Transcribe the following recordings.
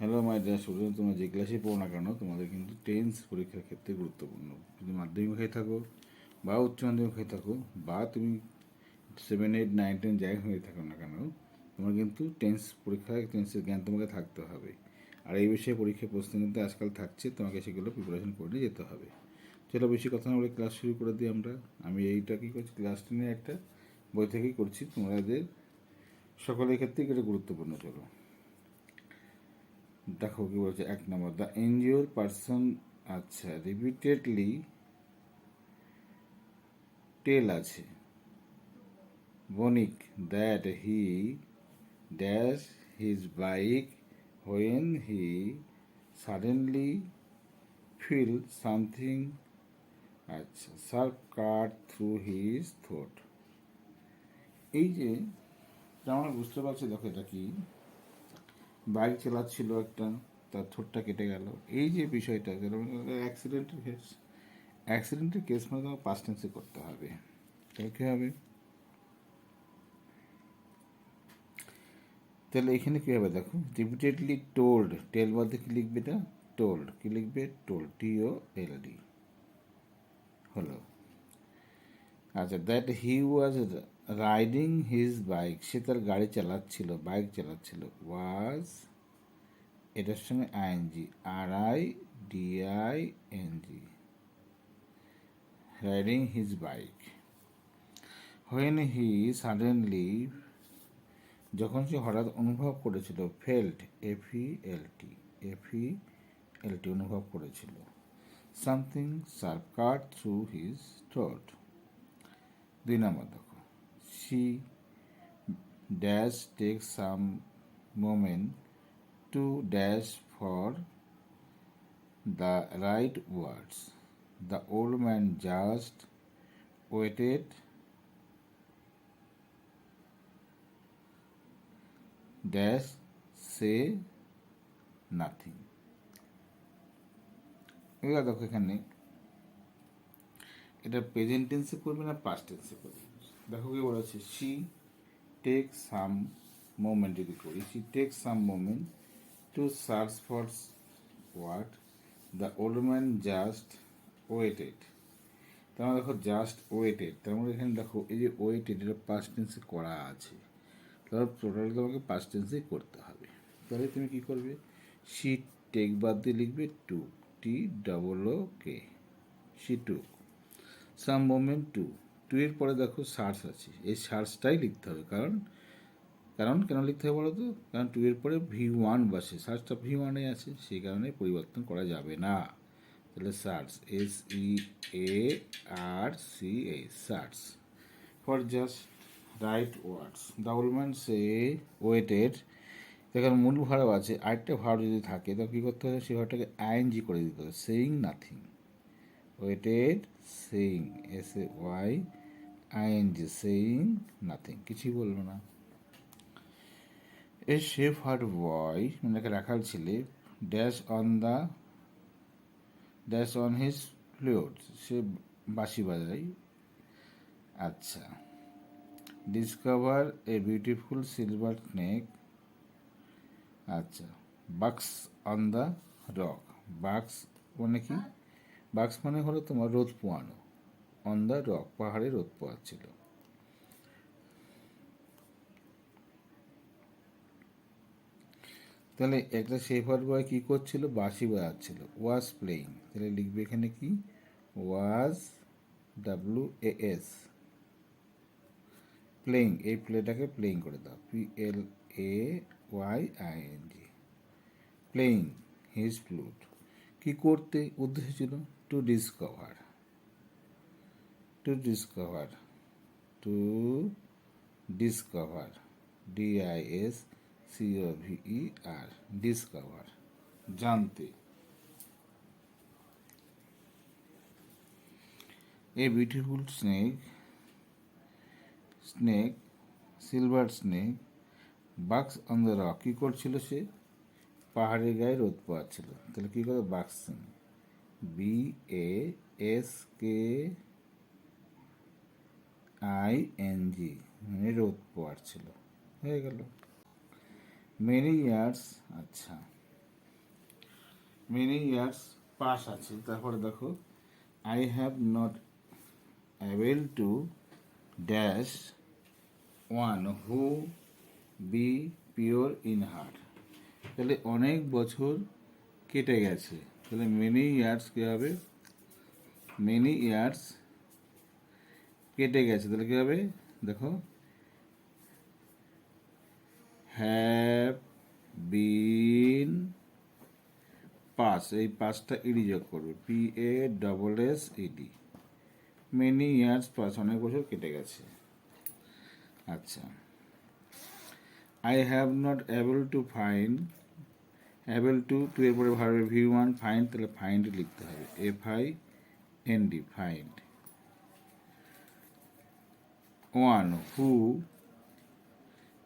Hello my dear student তোমরা যে ক্লাসে পড়ো না কেন, তোমাদের কিন্তু টেন্স পরীক্ষার ক্ষেত্রে গুরুত্বপূর্ণ। যদি মাধ্যমিক হয়ে থাকো বা উচ্চ মাধ্যমিক হয়ে থাকো বা তুমি সেভেন এইট নাইন টেন যাই হয়ে থাকো না কেন, তোমার কিন্তু টেন্স পরীক্ষায় টেন্সের জ্ঞান তোমাকে থাকতে হবে। আর এই বিষয়ে পরীক্ষার প্রশ্ন কিন্তু আজকাল থাকছে, তোমাকে সেগুলো প্রিপারেশন করে যেতে হবে। চলো বেশি কথা না বলে ক্লাস শুরু করে দিই আমরা। আমি এইটা কি করছি ক্লাস টেনে একটা বই থেকেই করছি। তোমাদের সকলের ক্ষেত্রেই এটা গুরুত্বপূর্ণ, চলো। দেখো কি বলছে, এক নম্বর দ্য এনজিওর পারসন আচ্ছা রিপিটেডলি টেল আছে। বনিক that he dash his bike when he suddenly feel something আচ্ছা sharp cut through his throat এই যে আমরা বুঝতে পারছি, দেখো এটা কি? বাইক চালাচ্ছিল একটা, তার ঠোঁটটা কেটে গেল। এই যে বিষয়টা অ্যাক্সিডেন্টের কেস অ্যাক্সিডেন্টের কেস মানে তোমার পাস্ট টেন্সে করতে হবে। তাহলে কী হবে। তাহলে এখানে কী হবে দেখো? রিপিটেডলি টোল্ড টেল বলতে কী লিখবে এটা? টোল্ড কী লিখবে? টোল্ড টি ও এল ডি হলো। আচ্ছা that he was riding his bike সে তার গাড়ি চালাচ্ছিল বাইক চালাচ্ছিল ওয়াজ এটার সঙ্গে ING R I D DI NG riding his bike when he suddenly যখন সে হঠাৎ অনুভব করেছিল ফেল্ট এফি এল টি এফি এল টি অনুভব করেছিল something sharp cut through his throat দুই নম্বর she dash takes some moment to dash for the right words. The old man just waited dash say nothing. এবার দেখো এখানে এটা প্রেজেন্ট টেন্সে করবে না পাস্ট টেন্সে করবে দেখো কি বলেছে সি টেক সাম মোমেন্ট যদি করি she take some moment to search for what the old man just waited তার মানে দেখো জাস্ট ওয়েটেড তার মানে এখানে দেখো, এই যে ওয়েটেড এটা পাস্ট টেন্সে করা আছে। তাহলে টোটাল তোমাকে পাস্ট টেন্সেই করতে হবে। তাহলে তুমি কি করবে? সি টেক বাদ দিয়ে লিখবে to T double O K she took some moment to to এর পরে দেখো সার্স আছে। এই সার্চটাই লিখতে হবে, কারণ কারণ কেন লিখতে হবে বলো তো? কারণ টু এর পরে ভি ওয়ান বসে সার্চটা ভি ওয়ানে আছে, সেই কারণে পরিবর্তন করা যাবে না। তাহলে search S E A R C H search for just right words the old man say waited এখানে মূল ভাড়াও আছে, আরেকটা ভাড় যদি থাকে তো কী করতে হবে? সেই ভাড়াটাকে আইএনজি করে দিতে হবে saying nothing waited saying S A Y ING saying nothing কিছুই বলল না। এ শেফ হার্ড বয় মানে একটা রাখাল ছেলে dash on the dash on his flute সে বাঁশি বাজায়। আচ্ছা discover a beautiful silver snake আচ্ছা বাক্স অন দ্য রক বাক্স মানে কি? বাক্স মানে হলো তোমার রোদ পোয়ানো। অন দ্য রক পাহাড়ে রোদ পোয়াচ্ছিল। তাহলে একটা শেফার বয় কী করছিল? বাঁশি বাজাচ্ছিল। ওয়াজ প্লেইং তাহলে লিখবে এখানে কি? Was W A S playing এই প্লেটাকে প্লেইং করে দাও। P L A Y I N G playing his flute কি করতে? উদ্দেশ্য ছিল? To discover to discover to discover DIS CO VE R discover জানতে। A beautiful snake snake silver snake basks on the rock কী করছিল সে? পাহাড়ের গায়ে রোদ পোয়াচ্ছিল। তাহলে কী করে? Basks B A S K I N G মানে রোদ পোয়াচ্ছিল হয়ে গেল। মেনি ইয়ার্স আচ্ছা। মেনি ইয়ার্স পাস আছে। তারপরে দেখো I have not able to dash one who be pure in heart তাহলে অনেক বছর কেটে গেছে। তাহলে মেনি ইয়ার্স কী হবে? মেনি ইয়ার্স কেটে গেছে, তাহলে কী হবে? দেখো। হ্যাভ বিন পাস এই পাসটা ইডি যোগ করবে। P A double S ED many years pass অনেক বছর কেটে গেছে। আচ্ছা। I have not able to find able to to এর পরে ভাবে ভি ওয়ান ফাইন্ড তাহলে ফাইন্ড লিখতে হবে। F I N D find one, who,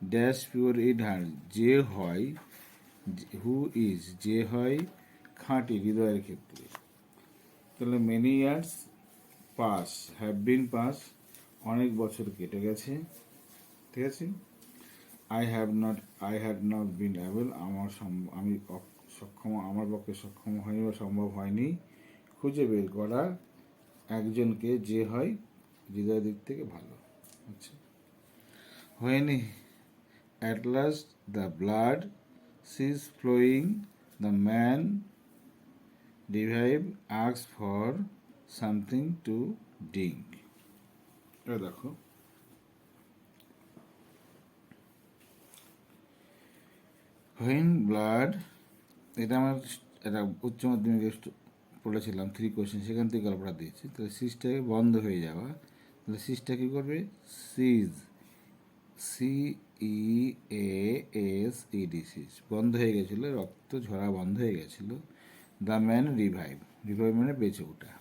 dash pure at heart যে হয়, হু ইজ, যে হয়, খাঁটি হৃদয়ের ক্ষেত্রে। তাহলে many years pass, have been pass, অনেক বছর কেটে গেছে। ঠিক আছে? I have not I had not been able আমার আমি সক্ষম, আমার পক্ষে সক্ষম হয়নি বা সম্ভব হয়নি, খুঁজে বের করা একজনকে যে হয় হৃদয়ের দিক থেকে ভালো আচ্ছা। হয়নি at last the blood cease flowing the man revive asks for something to drink এটা দেখো। হোয়েন ব্লাড এটা আমার একটা উচ্চ মাধ্যমিকে পড়েছিলাম থ্রি কোশ্চেন সেখান থেকে গল্পটা দিয়েছি। তাহলে সিজটাকে বন্ধ হয়ে যাওয়া। তাহলে সিজটা কী করবে? Cease C E A S E D cease বন্ধ হয়ে গেছিল, রক্ত ঝরা বন্ধ হয়ে গেছিল। দ্য ম্যান রিভাইভ রিভাইভ মানে বেঁচে ওঠা।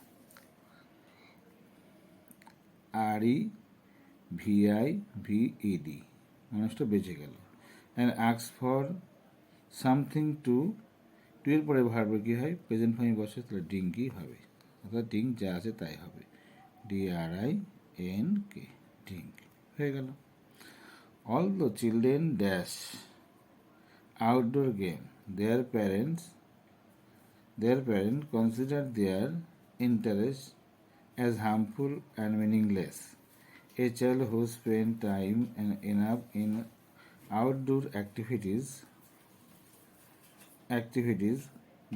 আর ই ভিআই ভিইডি মানুষটা বেঁচে গেল। And asks for something to, টুয়ের পরে ভার্ব কী হয়? প্রেজেন্ট ফর্মে বসে তাহলে ডিং কি হবে? অর্থাৎ ডিং যা আছে তাই হবে। D R I N K ding. হয়ে গেল। All the children dash outdoor game their parents their parent consider their interest as harmful and meaningless a child who spend time and up in outdoor activities activities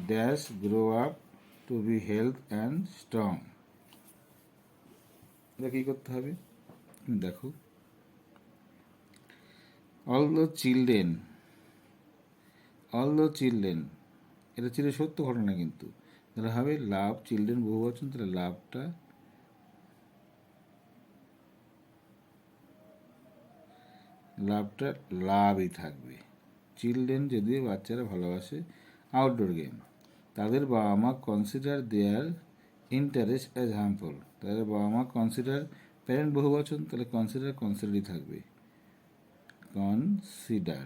dash grow up to be health and strong. এটা কী করতে হবে? দেখো। All the children all the children এটা ছিল সত্য ঘটনা কিন্তু। তাহলে হবে লাভ চিলড্রেন বহু বচন, তাহলে লাভটা লাভটা লাভই থাকবে। চিলড্রেন যদি বাচ্চারা ভালোবাসে আউটডোর গেম তাদের বাবা মা consider their interest as harmful তাদের বাবা মা কনসিডার প্যারেন্ট বহু বচন তাহলে কনসিডার কনসিডারই থাকবে। কনসিডার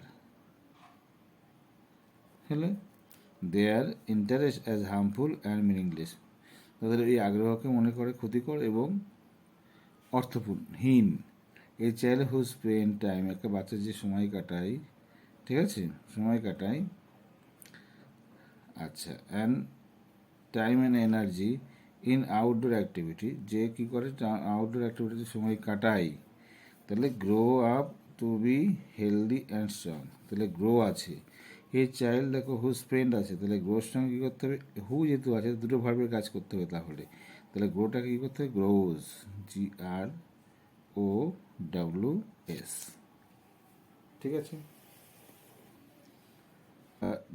হলো their interest as harmful and meaningless তাদের এই আগ্রহকে মনে করে, ক্ষতিকর এবং অর্থহীন এই চাইল্ড হু স্পেন্ড টাইম একটা বাচ্চা যে সময় কাটায় ঠিক আছে? সময় কাটাই। আচ্ছা and time and energy in outdoor activity যে কী করে? আউটডোর অ্যাক্টিভিটিতে সময় কাটাই। তাহলে grow up to be healthy and strong তাহলে গ্রো আছে। এই চাইল্ড দেখো হু স্পেন্ড আছে? তাহলে গ্রোর সঙ্গে কী করতে হবে? হু যেহেতু আছে, দুটো ভার্বের কাজ করতে হবে তাহলে। তাহলে গ্রোটাকে কী করতে হবে? Grows G R O W S ঠিক আছে?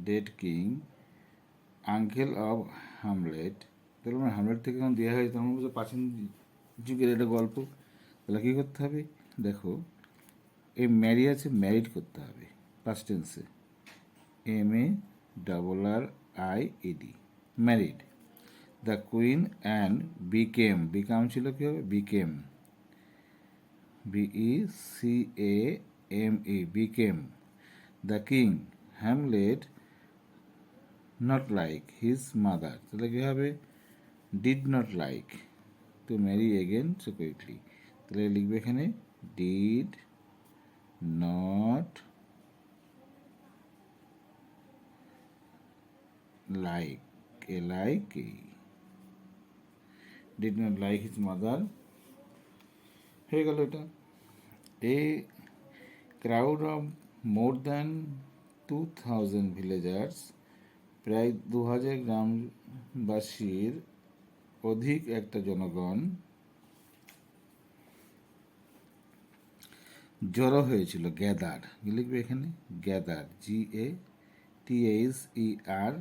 Dead king uncle of Hamlet তাহলে আমার হামলেট থেকে যখন দেওয়া হয়েছে, তখন বলছে প্রাচীন যুগের একটা গল্প। তাহলে কী করতে হবে? দেখো, এই ম্যারি আছে ম্যারিড করতে হবে পাস্ট টেন্সে M A double R I ED married the queen and became become ছিল কী হবে? Became B E C A M E became the king Hamlet not like his mother তাহলে কী হবে? Did not like to marry again so quickly তাহলে লিখবে এখানে did not like L I K did not like his mother হয়ে গেল এটা। A crowd of more than two thousand villagers প্রায় দু হাজার গ্রামবাসীর অধিক একটা জনগণ জড়ো হয়েছিল গ্যাদার লিখবে এখানে? Gather G A T H E R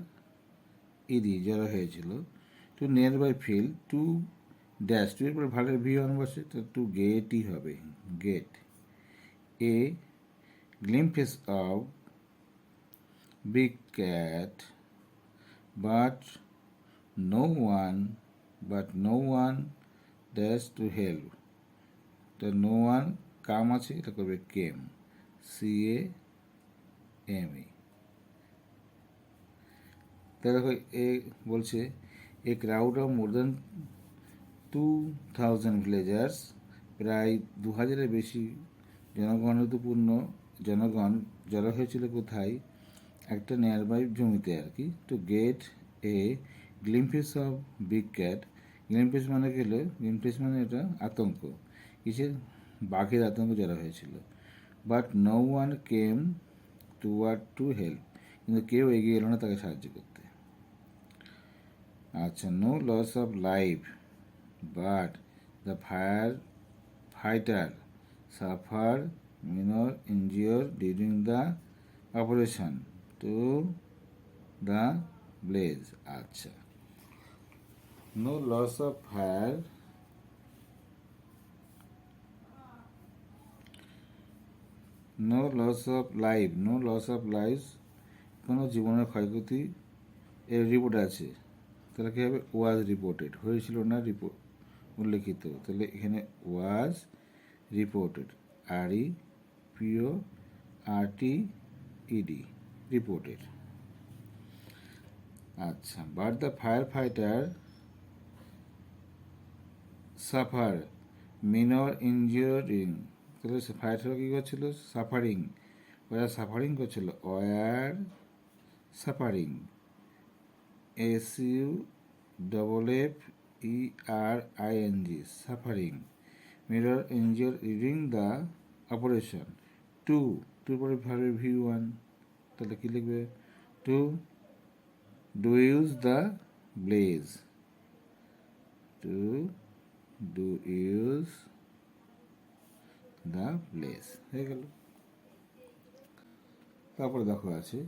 ED জড়ো হয়েছিল। To nearby fill to dash to এর পরে ভালের ভি ওয়ান বসে, তো টু গেটই হবে। Get a glimpse of big cat but no one, but no one dares to help. তো no one come আছে, এটা করবে কেম সি এ এম ই দেখো, এ বলছে, a crowd of more than two thousand villagers প্রায় দু হাজারের বেশি জনগণপূর্ণ জনগণ জড়ো হয়েছিল কোথায়? একটা নিয়ারবাই জমিতে আর কি to get a glimpse of big cat glimpse মানে গেলে গ্লিম্পিস মানে এটা আতঙ্ক, কিসের? বাঘের আতঙ্ক যারা হয়েছিল। But no one came toward to help কিন্তু কেউ এগিয়ে এলো না তাকে সাহায্য করতে। আচ্ছা no loss of life but the firefighter suffer minor injure during the operation to the blaze আচ্ছা। No loss of fire no loss of life no loss of life কোনো জীবনের ক্ষয়ক্ষতি এর রিপোর্ট আছে। তাহলে কী হবে? ওয়াজ রিপোর্টেড হয়েছিল না রিপোর্ট উল্লেখিত। তাহলে এখানে was reported R E PO R T ED reported আচ্ছা but the firefighter suffer minor injuring তাহলে ফায়ার কী করছিল? সাফারিং ওরা সাফারিং করছিল। Were suffering S U double F E R I N G suffering minor injure during the operation to to পরে V one তাহলে কী লিখবে? To douse the blaze to douse the blaze হয়ে গেল। তারপরে দেখো আছে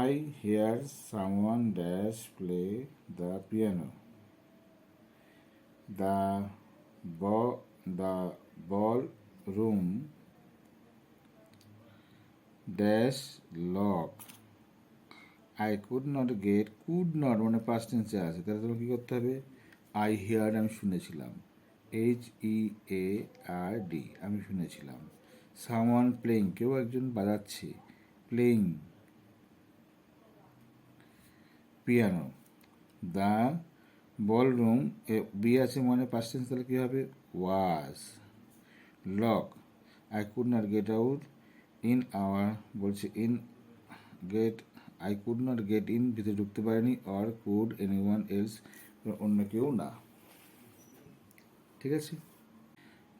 I hear someone dash play the piano the ব the ballroom dash lock I could not get could not মানে পাস্ট টেন্সে আছে। তাহলে তোমাকে কী করতে হবে? আই হিয়ার আমি শুনেছিলাম। H E A R D আমি শুনেছিলাম। সামওয়ান প্লেইং কেউ একজন বাজাচ্ছে। Playing piano the ball room be আছে মানে পাস্ট টেন্স তাহলে কী হবে? Was lock I could not get out in hour বলছে in get I could not get in ভিতরে ঢুকতে পারিনি or could any one else অন্য কেউ না। ঠিক আছে?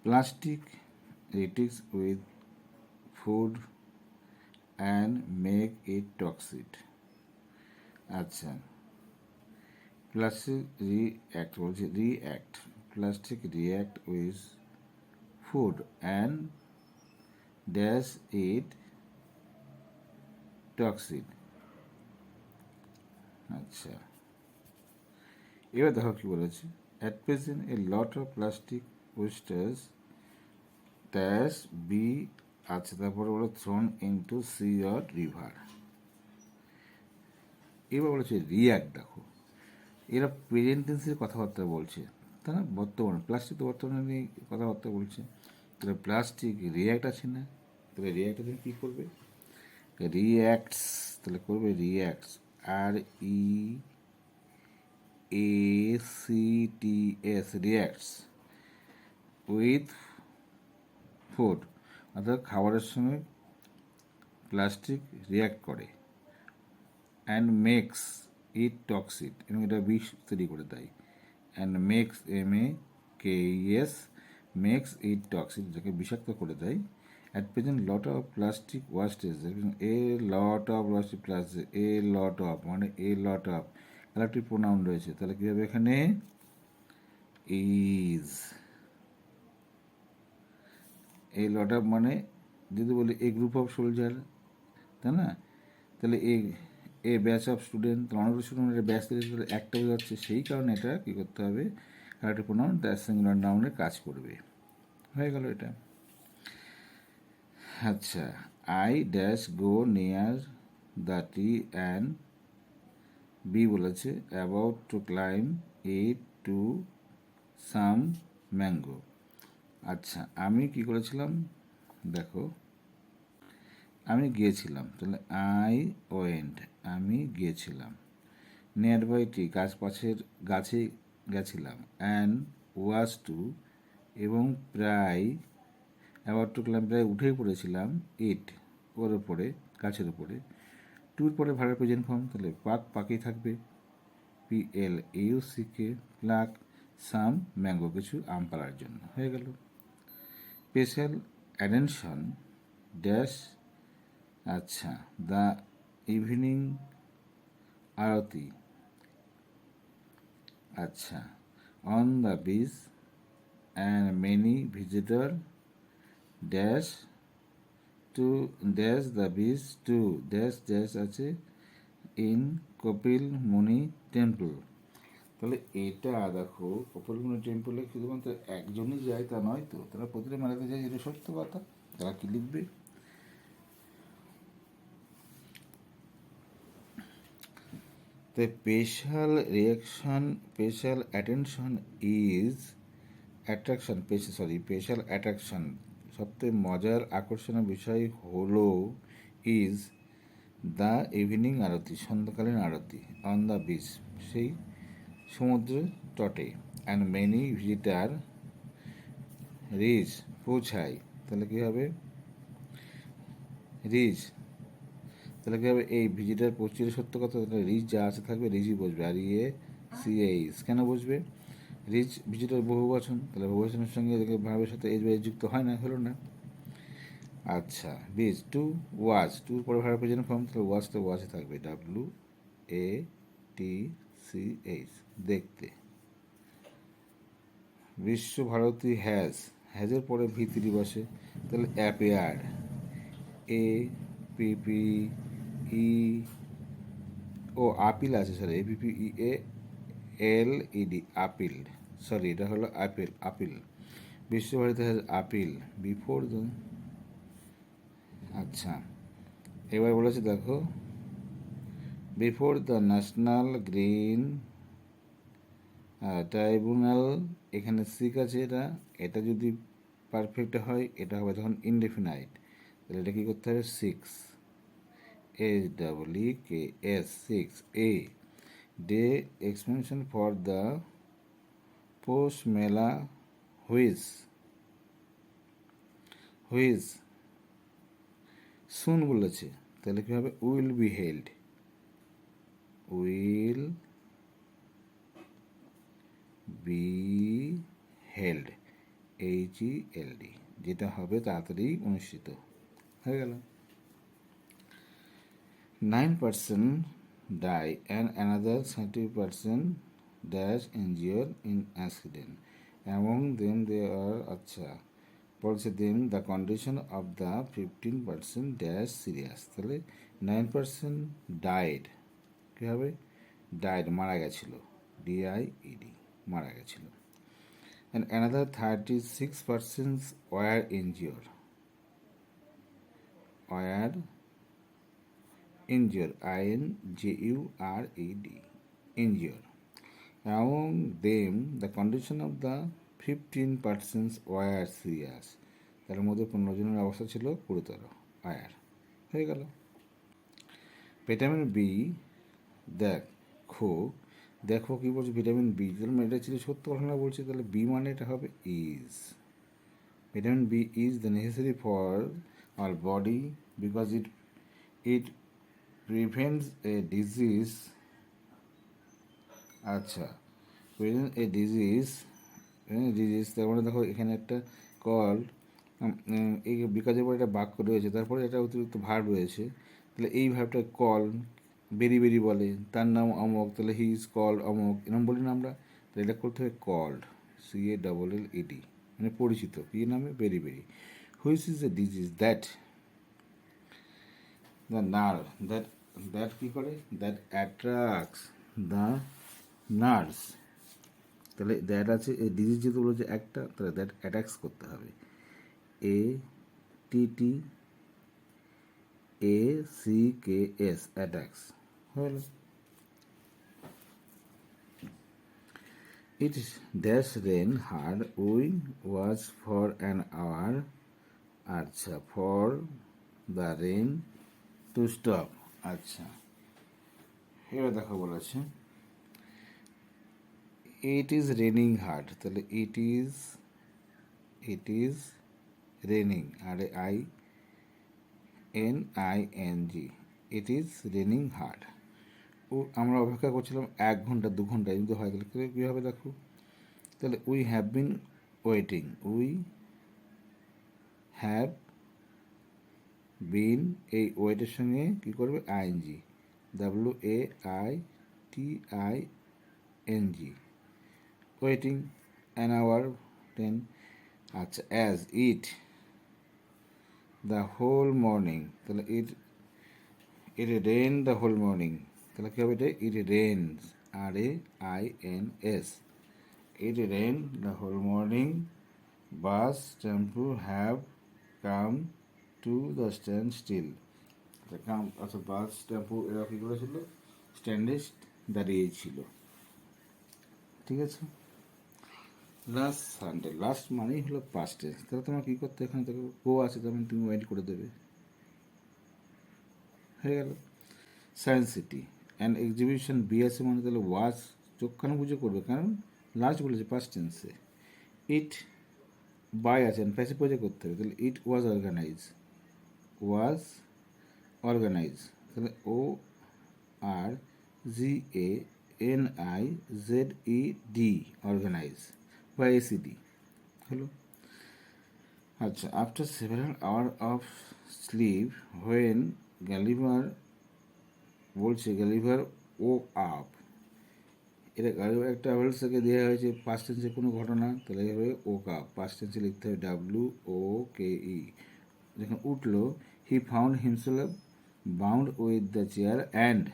Plastic reacts with food and make it toxic আচ্ছা। প্লাস্টিক রিঅ্যাক্ট বলছে react plastic react with food and dash it toxic আচ্ছা। এবার দেখো কি বলেছে। At present a lot of plastic wastes dash be আচ্ছা তারপরে বলে thrown into sea or river এবার বলেছে রিয়াক্ট দেখো। এরা প্রেজেন্ট টেন্সের কথাবার্তা বলছে। তা না? বর্তমানে প্লাস্টিক তো বর্তমানে কথাবার্তা বলছে। তাহলে প্লাস্টিক রিয়াক্ট আছে না? তাহলে রিয়াক্ট তুমি কী করবে? রিয়াক্টস তাহলে করবে reacts R E A C T S reacts with food অর্থাৎ খাবারের সঙ্গে প্লাস্টিক রিয়াক্ট করে অ্যান্ড মেক্স ইট টক্সিক এবং এটা বিষ তৈরি করে দেয়। And makes M A K S makes it toxic যাকে বিষাক্ত করে দেয়। At present lot of plastic wastage a lot of plastic plastic a lot of মানে a lot of collective pronoun রয়েছে। তাহলে কী হবে এখানে? ইজ এই লট অফ মানে যদি বলি এ গ্রুপ অফ সোলজার তাই না? তাহলে a a batch of student তাহলে অনেকগুলো স্টুডেন্টের ব্যাচ তাহলে একটা হয়ে যাচ্ছে, সেই কারণে এটা কী করতে হবে? কারেক্ট প্রোনাউন দ্যাট সিঙ্গুলার নাউনের কাজ করবে। হয়ে গেল এটা। আচ্ছা I dash go near the T and B বলেছে, about to climb eight to some mango. আচ্ছা আমি কি করেছিলাম? দেখো, আমি গিয়েছিলাম, তাহলে আই ওয়েন্ট, আমি গিয়েছিলাম। নিয়ার বাইটি গাছ পাশের, গাছে গেছিলাম অ্যান্ড ওয়াজ টু এবং প্রায় অ্যাওয়ার টু ক্লাম প্রায় উঠেই পড়েছিলাম ইট ওর ওপরে, গাছের ওপরে। টুর পরে ভাড়া প্রেজেন্ট ফর্ম তাহলে পাক পাকেই থাকবে। P L U C K pluck some mango কিছু আম পাড়ার জন্য। হয়ে গেল। স্পেশাল অ্যাটেনশন ড্যাশ আচ্ছা দ্য ইভিনিং আরতি। আচ্ছা। On the beach and many visitor dash to dash the beach to dash dash আছে ইন কপিল মুনি টেম্পল তাহলে এটা দেখো কপিল মুনি টেম্পলে শুধুমাত্র একজনই যায় তা নয় তো, তারা প্রতিটা মেলাতে যায়, এটা সত্য কথা। তারা কি লিখবে? The special reaction, special attention is attraction, sorry special attraction সবথেকে মজার আকর্ষণীয় বিষয় হলো ইজ দ্য ইভিনিং আরতি সন্ধ্যাকালীন আরতি অন দ্য বিচ সেই সমুদ্র তটে। অ্যান্ড মেনি ভিজিটার রিচ পৌঁছায়। তাহলে কী হবে? রিচ তাহলে কী হবে? এই ভিজিটার পশ্চিমে সত্য কথা, তাহলে রিচ যা আছে থাকবে, রিচই বসবে। আর ইয়ে সি এইচ কেন বসবে? রিচ ভিজিটার বহু বচন তাহলে বহু বচনের সঙ্গে ভাবের সাথে এইচ বাই যুক্ত হয় না, হলো না। আচ্ছা বিচ টু ওয়াচ টুর পরে ভাড়া প্রেজেন্ট ফর্ম তাহলে ওয়াচ তো ওয়াচে থাকবে W A T C H দেখতে। বিশ্বভারতী হ্যাজ হ্যাজের পরে ভিতরি বসে, তাহলে appear A PP E, O appeal আছে sorry APP E A L ED appeal sorry এটা হলো appeal appeal. Visva Bharati has appeal before the আচ্ছা এবার বলেছে দেখো before the national green tribunal এখানে সিক আছে এটা এটা যদি পারফেক্ট হয়, এটা হবে তখন ইনডেফিনাইট তাহলে এটা কী করতে হবে? Seeks S double E K S seeks a day expansion for the post mela which which soon বলেছে। তাহলে কী হবে? Will be held will be held H E L D যেটা হবে তাড়াতাড়ি অনুষ্ঠিত। হয়ে গেল। Nine percent die and another thirty percent dash injure in accident among them they are আচ্ছা বলছে then the condition of the fifteen percent dash serious তাহলে nine percent died কী হবে? ডায়েড মারা গেছিল ডিআইইডি মারা গেছিল। And another thirty six percent were injure were injure I N J U R E D injure among them the condition of the fifteen percent were serious তার মধ্যে পনেরো জনের অবস্থা ছিল গুরুতর ওয়ার হয়ে গেল। ভিটামিন বি দেখো দেখো কী বলছে ভিটামিন বি তাহলে এটা ছিল সত্য ঘটনা বলছে, তাহলে বি মানে এটা হবে is vitamin B is the necessary for our body because it it prevents a disease আচ্ছা প্রিভেন্ট এ ডিজিজ ডিজিজ তার মানে দেখো এখানে একটা কল এই বিকাশের পরে একটা বাক্য রয়েছে, তারপরে একটা অতিরিক্ত ভার রয়েছে, তাহলে এই ভাবটা কল বেরি বেরি বলে, তার নাম অমক তাহলে হি ইজ কল্ড অমক এরকম বলি না আমরা, তাহলে এটা করতে হবে called C A double L E D মানে পরিচিত, কি নামে? Beriberi which is a disease that the nerve that that কী করে? দ্যাট অ্যাট্রাক্টস দ্য নার্ভস তাহলে দ্যাট আছে, এই ডিজিজ যেহেতু বলেছে একটা, তাহলে দ্যাট অ্যাটাক্স করতে হবে। A T T A C K S attacks হলো It dash rain hard we was for an hour আচ্ছা for the rain to stop. আচ্ছা। এবার দেখো বলেছে। ইট ইজ রেনিং হার্ড তাহলে it is it is raining R I N I N G it is raining hard ও আমরা অপেক্ষা করছিলাম এক ঘণ্টা, দু ঘণ্টা যদি হয় তাহলে কী- কী হবে দেখো? তাহলে we have been waiting we have been এই ওয়েটের সঙ্গে কি করবে? ING W A I T I N G waiting an hour ten আচ্ছা as it the whole morning তাহলে it it rain the whole morning তাহলে কী হবে এটা? It rains R A I N S it rain the whole morning bus tempo have come to the stand still come bus, tempo, এরা কী করেছিল? স্ট্যান্ডে দাঁড়িয়েছিল। ঠিক আছে? লাস্ট সানডে লাস্ট মানেই হলো পাস্ট টেন্স তাহলে তোমার কী করতে এখানে? দেখো গো আছে তখন তুমি ওয়েট করে দেবে। হয়ে গেল। Science city and exhibition be আছে মানে তাহলে ওয়াচ চোখখানে বুঝে করবে। কারণ লাস্ট বলেছে পাস্ট টেন্সে ইট বাই আছে প্যাসিভ করতে হবে। তাহলে ইট ওয়াজ অর্গানাইজ ওয়াজ অর্গানাইজ তাহলে O R G A N I Z E D organise বা এসিডি হলো? আচ্ছা after several hour of sleep when Gulliver বলছে গ্যালিভার ও আপ এটা গ্যালিভার একটা অ্যাভেলসকে দেওয়া হয়েছে পাস্ট টেন্সের কোনো ঘটনা, তাহলে হবে ও কাপ পাস্ট টেন্সে লিখতে হবে ডাব্লিউ ও কে ই যখন উঠল he found himself bound with the chair and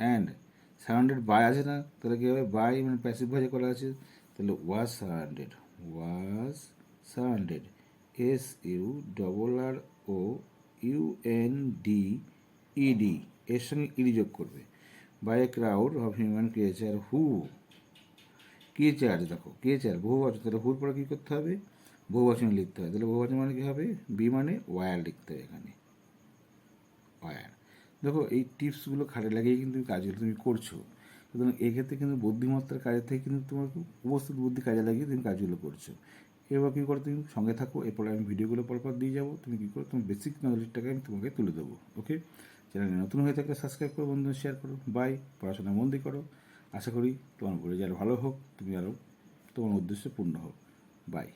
and surrounded by আছে না তাহলে কী হবে? বাই মানে প্যাসিভ ভাজে করা আছে, তাহলে was surrounded was surrounded S U double R O U N D ED এর সঙ্গে ইডি যোগ করবে। By a crowd of human creature who creature দেখো ক্রিয়েচার বহু বছর। তাহলে হুর পরে কী করতে হবে? বহু বচনে লিখতে হবে তাহলে বহু বচন মানে কী হবে? বি মানে ওয়ার লিখতে হবে এখানে। ওয়ার দেখো, এই টিপসগুলো খাটে লাগিয়ে কিন্তু কাজগুলো তুমি করছ। সুতরাং এক্ষেত্রে কিন্তু বুদ্ধিমত্তার কাজের থেকে কিন্তু তোমার উপস্থিত বুদ্ধি কাজে লাগিয়ে তুমি কাজগুলো করছ। এবার কী করো তুমি? সঙ্গে থাকো। এরপরে আমি ভিডিওগুলো পরপর দিয়ে যাব। তুমি কী করো? তোমার বেসিক নলেজটাকে আমি তোমাকে তুলে দেবো। ওকে চ্যানেলে নতুন হয়ে থাকলে সাবস্ক্রাইব করো বন্ধু শেয়ার করো। বাই পড়াশোনা মন করো। আশা করি তোমার রেজাল্ট ভালো হোক। তুমি আরও তোমার উদ্দেশ্য পূর্ণ হোক। বাই